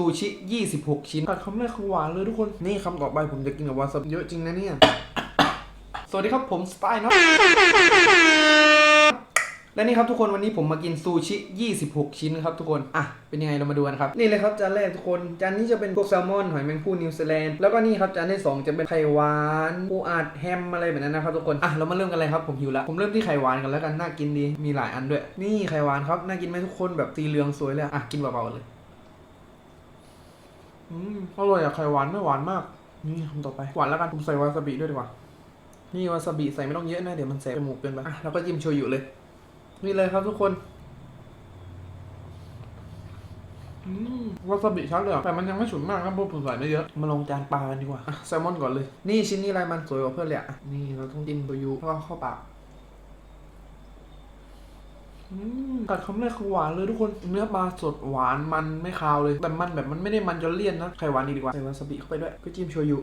ซูชิ 26 ชิ้นกัดคำแรกคือหวานเลยทุกคน นี่คำต่อไปผมจะกินกับวาซาบิเยอะจริงนะเนี่ย สวัสดีครับผมสไตล์เนาะและนี่ครับทุกคนวันนี้ผมมากินซูชิ 26 ชิ้นครับทุกคน อะ เป็นยังไงเรามาดูกันครับ นี่เลยครับจานแรกทุกคน จานนี้จะเป็นพวกแซลมอน หอยแมงภู่นิวซีแลนด์ แล้วก็นี่ครับจานที่สองจะเป็นไข่หวานปูอัดแฮมอะไรแบบนั้นนะครับทุกคน อะเรามาเริ่มกันเลยครับผมหิวล้วผมเริ่มที่ไข่หวานกันแล้วกัน น่ากินดี มีหลายอันด้วย นี่ไข่หวานครับ น่ากินไหมทุกคนแบบสีเหลืองสวยเลย อะกินเบาๆเลย อืมอร่อยอะไข่หวานไม่หวานมาก นี่คำต่อไป หวานแล้วกันผมใส่วาซาบิด้วยดีกว่า นี่วาซาบิใส่ไม่ต้องเยอะนะ เดี๋ยวมันแสบจมูกเกินไปอะแล้วก็จิ้มโชยุเลย นี่เลยครับทุกคน อืมวาซาบิชัดเลยอะแต่มันยังไม่ฉุนมากครับเพราะผมใส่ไม่เยอะ มาลงจานปลากันดีกว่าอะแซลมอนก่อนเลย นี่ชิ้นนี้ลายมันสวยกว่าเพื่อนเลยอะอะนี่เราต้องจิ้มโชยุแล้วก็เข้าปาก กัดคำแรกคือหวานเลยทุกคนเนื้อปลาสดหวานมันไม่คาวเลย แต่มันแบบมันไม่ได้มันจนเลี่ยนนะไข่หวานดีดีกว่าใส่วาซาบิเข้าไปด้วยก็จิ้มโชยุ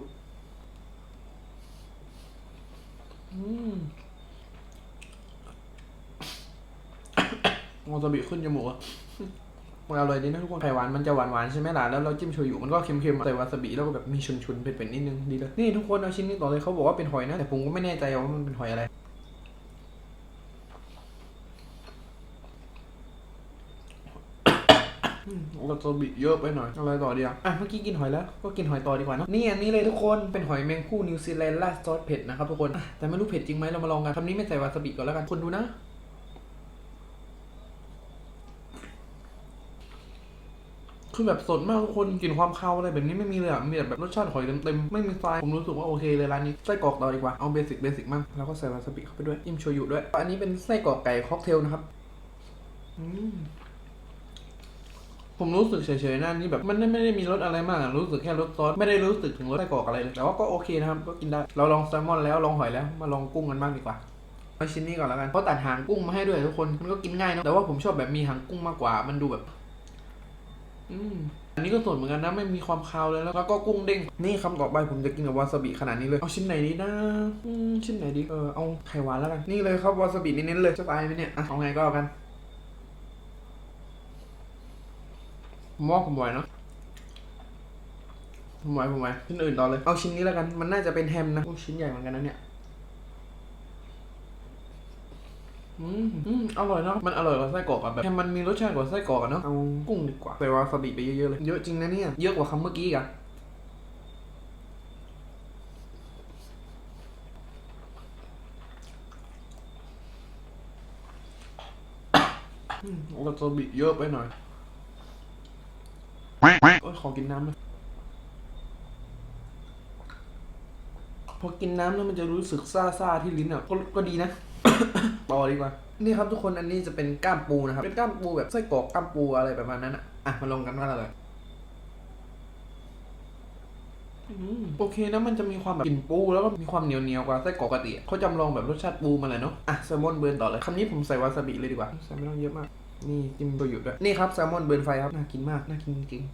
อืมวาซาบิขึ้นจมูกอะมันอร่อยดีนะทุกคน ไข่หวานมันจะหวานหวานใช่ไหมล่ะ แล้วเราจิ้มโชยุมันก็เค็มๆใส่วาซาบิแล้วก็แบบมีชุนๆเผ็ดๆนิดนึงดีเลย นี่ทุกคนเอาชิ้นนี้ต่อเลยเขาบอกว่าเป็นหอยนะ แต่ผมก็ไม่แน่ใจว่ามันเป็นหอยอะไร อืมวาซาบิเยอะไปหน่อย อะไรต่อดีอะอะ เมื่อกี้กินหอยแล้ว ก็กินหอยต่อดีกว่าเนอะนี่อันนี้เลยทุกคน เป็นหอยแมงคู่นิวซีแลนด์ราดซอสเผ็ดนะครับทุกคน แต่ไม่รู้เผ็ดจริงไหมเรามาลองกันคำนี้ไม่ใส่วาซาบิก่อนแล้วกัน คนดูนะคือแบบสดมากทุกคนกลิ่นความคาวอะไรแบบนี้ไม่มีเลยอะ มีแต่แบบรสชาติหอยเต็มๆ ไม่มีทรายผมรู้สึกว่าโอเคเลยร้านนี้ ไส้กรอกต่อดีกว่า เอาเบสิกเบสิกมั่งแล้วก็ใส่วาซาบิเข้าไปด้วยจิ้มโชยุด้วย อันนี้เป็นไส้กรอกไก่ค็อกเทลนะครับ อืม ผมรู้สึกเฉยๆนะอันนี่แบบมันไม่ได้มีรสอะไรมากรู้สึกแค่รสซอสไม่ได้รู้สึกถึงรสไส้กรอกอะไรเลยแต่ว่าก็โอเคนะครับก็กินได้เราลองแซลมอนแล้วลองหอยแล้วมาลองกุ้งกันบ้างดีกว่าเอาชิ้นนี้ก่อนแล้วกันเพราะตัดหางกุ้งมาให้ด้วยทุกคนมันก็กินง่ายเนอะแต่ว่าผมชอบแบบมีหางกุ้งมากกว่ามันดูแบบ อืมอันนี้ก็สดเหมือนกันนะไม่มีความคาวเลยแล้วแล้วก็กุ้งเด้งนี่คำต่อไปผมจะกินกับวาซาบิขนาดนี้เลยเอาชิ้นไหนดีนะอืมชิ้นไหนดีเออเอาไข่หวานแล้วกันนี่เลยครับวาซาบิเน้นๆเลยจะตายไหมเนี่ยอะเอาไงก็เอากัน ผมว่าผมไหวเนอะผมไหวผมไหวชิ้นอื่นต่อเลย เอาชิ้นนี้แล้วกัน มันน่าจะเป็นแฮมนะโอ้ชิ้นใหญ่เหมือนกันนะเนี่ย อืมอืมอร่อยเนาะ มันอร่อยกว่าไส้กรอกอะแบบแฮมมันมีรสชาติกว่าไส้กรอกอะเนาะ เอากุ้งดีกว่า ใส่วาซาบิไปเยอะๆเลย เยอะจริงนะเนี่ย เยอะกว่าคำเมื่อกี้อีกอะอืมวาซาบิเยอะไปหน่อย โอ้ยขอกินน้ำเลยพอกินน้ำแล้วมันจะรู้สึกซ่าๆที่ลิ้นอะก็ก็ดีนะ ต่อดีกว่า นี่ครับทุกคนอันนี้จะเป็นกล้ามปูนะครับ เป็นกล้ามปูแบบไส้กรอกกล้ามปูอะไรประมาณนั้นอะ อะมาลองกันว่าอะไรอืมโอเคนะมันจะมีความแบบกลิ่นปูแล้วก็มีความเหนียวเหนียวๆกว่าไส้กรอกปกติอะเขาจำลองแบบรสชาติปูมาเลยเนาะ อะแซลมอนเบิร์นต่อเลยคำนี้ผมใส่วาซาบิเลยดีกว่าใส่ไม่ต้องเยอะมาก นี่จิ้มตัวหยุดด้วย นี่ครับแซลมอนเบิร์นไฟครับ น่ากินมาก น่ากินจริงๆ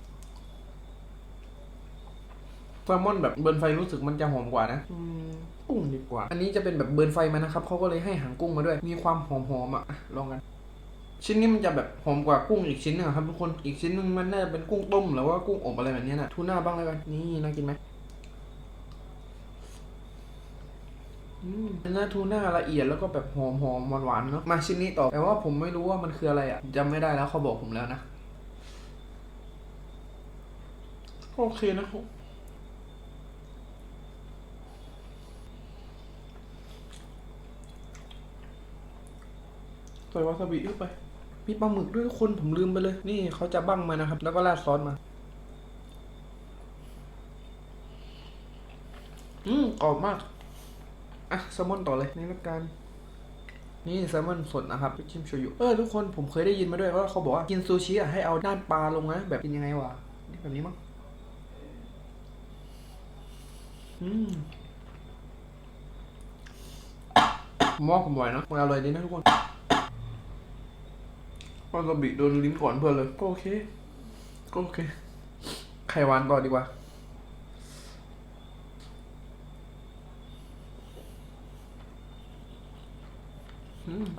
แซลมอนแบบเบิร์นไฟรู้สึกมันจะหอมกว่านะอืมกุ้งดีกว่า อันนี้จะเป็นแบบเบิร์นไฟมานะครับเขาก็เลยให้หางกุ้งมาด้วย มีความหอมๆอะอะลองกัน ชิ้นนี้มันจะแบบหอมกว่ากุ้งอีกชิ้นหนึงอะครับทุกคน อีกชิ้นหนึงมันน่าจะเป็นกุ้งต้มหรือว่ากุ้งอบอะไรแบบเนี้ยนะทูน่าบ้างแล้วกัน นี่น่ากินไหมอืม เนื้อทูน่าละเอียดแล้วก็แบบหอมหอมหวานหวานๆเนาะมาชิ้นนี้ต่อ แต่ว่าผมไม่รู้ว่ามันคืออะไรอะจำไม่ได้แล้วเขาบอกผมแล้วนะ โอเคนะครับใส่วาซาบิเข้าไป มีปลาหมึกด้วยทุกคนผมลืมไปเลย นี่เขาจะบั้งมานะครับ แล้วก็ราดซอสมา อืมกรอบมาก อะแซลมอนต่อเลยนี่ละกันนี่แซลมอนสดนะครับไปชิมโชยุเออทุกคนผมเคยได้ยินมาด้วยว่าเขาบอกว่ากินซูชิอะให้เอาด้านปลาลงนะแบบกินยังไงวะนี่แบบนี้มั้งอืมผมว่าผมไหวนะมันอร่อยดีนะทุกคนวาซาบิโดนลิ้นก่อนเพื่อนเลยก็โอเคก็โอเคไข่หวานต่อดีกว่า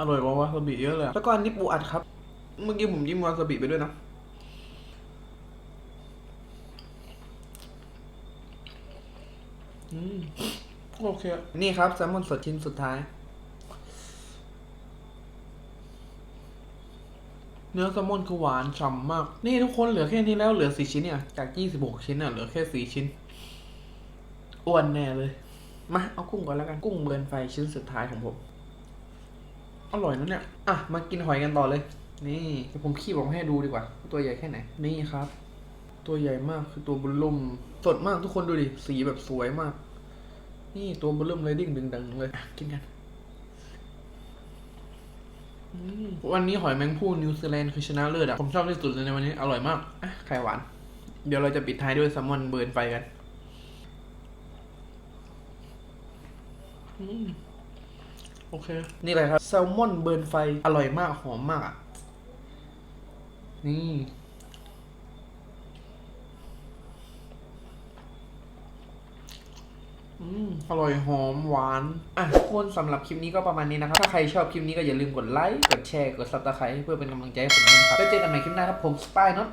อร่อยว่าวาซาบิเยอะเลยแล้วก็อันนี้ปูอัดครับ เมื่อกี้ผมยิ้มวาซาบิไปด้วยนะ อืมโอเค นี่ครับแซลมอนสดชิ้นสุดท้าย เนื้อแซลมอนคือหวานฉ่ำมาก นี่ทุกคนเหลือแค่นี้แล้วเหลือสี่ชิ้นเนี่ย จากยี่สิบหกชิ้นอะเหลือแค่สี่ชิ้น อ้วนแน่เลย มาเอากุ้งก่อนแล้วกัน กุ้งเบิร์นไฟชิ้นสุดท้ายของผม อร่อยนะเนี่ย อะ มากินหอยกันต่อเลย นี่เดี๋ยวผมคีบออกมาให้ดูดีกว่า ตัวใหญ่แค่ไหน นี่ครับ ตัวใหญ่มากคือตัวบุลลุ่มสดมากทุกคนดูดิ สีแบบสวยมาก นี่ตัวบุลลุ่มเลยดิ้งดึงดังเลยอะกินกันอืมวันนี้หอยแมงผู้นิวซีแลนด์คือชนะเลิศอะ ผมชอบที่สุดเลยในวันนี้อร่อยมากอะไข่หวาน เดี๋ยวเราจะปิดท้ายด้วยแซลมอนเบิร์นไฟกัน อืม โอเค นี่เลยครับ แซลมอนเบิร์นไฟ อร่อยมาก หอมมาก นี่ อืม อร่อยหอมหวาน อะทุกคนสำหรับคลิปนี้ก็ประมาณนี้นะครับ ถ้าใครชอบคลิปนี้ก็อย่าลืมกดไลค์ กดแชร์ กดซับสไครต์เพื่อเป็นกำลังใจให้ผมด้วยนะครับ แล้วเจอกันใหม่คลิปหน้าครับผมสปายเนาะ